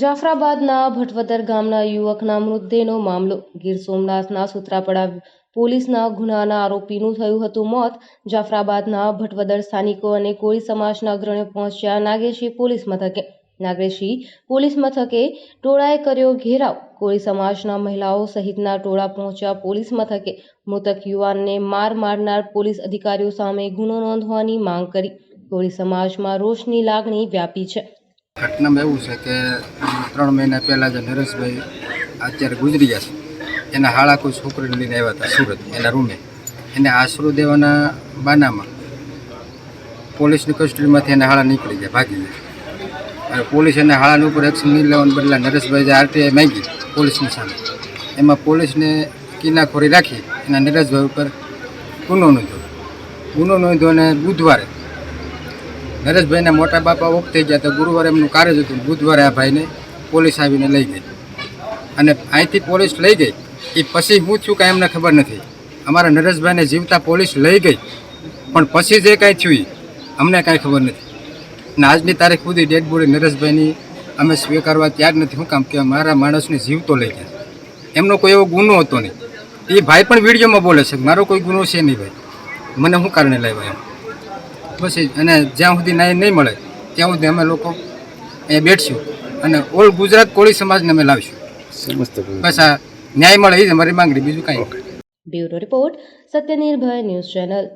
જાફરાબાદના ભટવદર ગામના યુવકના મૃતદેહનો મામલો. ગીર સોમનાથના સુત્રાપડા પોલીસના ગુનાના આરોપીનું થયું હતું મોત. જાફરાબાદના ભટવદર સ્થાનિકો અને કોળી સમાજના અગ્રણીઓ પહોંચ્યા. નાગેશી પોલીસ મથકે. નાગેશી પોલીસ મથકે ટોળાએ કર્યો ઘેરાવ. કોળી સમાજના મહિલાઓ સહિતના ટોળા પહોંચ્યા પોલીસ મથકે. મૃતક યુવાનને માર મારનાર પોલીસ અધિકારીઓ સામે ગુનો નોંધવાની માંગ કરી. કોળી સમાજમાં રોષની લાગણી વ્યાપી છે. ઘટનામાં એવું છે કે ત્રણ મહિના પહેલાં જે નરેશભાઈ અત્યારે ગુજરી ગયા છે. એના હાળા કોઈ છોકરીને લઈને આવ્યા હતા સુરત, એના રૂમે. એને આશરો દેવાના બાનામાં પોલીસની કસ્ટડીમાંથી એના હાળા નીકળી ગયા, ભાગી ગયા. અને પોલીસ એને હાળાની ઉપર એક્શન નહીં લેવાને બદલા નરેશભાઈ જે આરટીઆઈ માંગી પોલીસની સામે. એમાં પોલીસને કિનાખોરી રાખી એના નરેશભાઈ ઉપર ગુનો નોંધ્યો. ગુનો નોંધ્યો અને બુધવારે નરેશભાઈના મોટા બાપા ઓફ થઈ ગયા તો ગુરુવારે એમનું કાર્ય હતું. બુધવારે આ ભાઈને પોલીસ આવીને લઈ ગઈ. અને અહીંથી પોલીસ લઈ ગઈ. એ પછી હું છું કાંઈ એમને ખબર નથી. અમારા નરેશભાઈને જીવતા પોલીસ લઈ ગઈ. પણ પછી જે કાંઈ થયું, અમને કાંઈ ખબર નથી. અને આજની તારીખ સુધી ડેડ બોડી નરેશભાઈની અમે સ્વીકારવા ત્યાર નથી. શું કામ કે મારા માણસને જીવતો લઈ ગયા. એમનો કોઈ એવો ગુનો હતો નહીં. એ ભાઈ પણ વિડીયોમાં બોલે છે મારો કોઈ ગુનો છે નહીં ભાઈ. મને શું કારણે લાવ્યો એમ? બસ એ જ. અને જ્યાં સુધી ન્યાય નહીં મળે ત્યાં સુધી અમે લોકો અહીંયા બેઠશું અને ઓલ ગુજરાત કોળી સમાજને અમે લાવીશું બસ આ ન્યાય મળે એ જ અમારી માંગણી બીજું કાંઈ નહીં. Bureau report Satyanirbhay news channel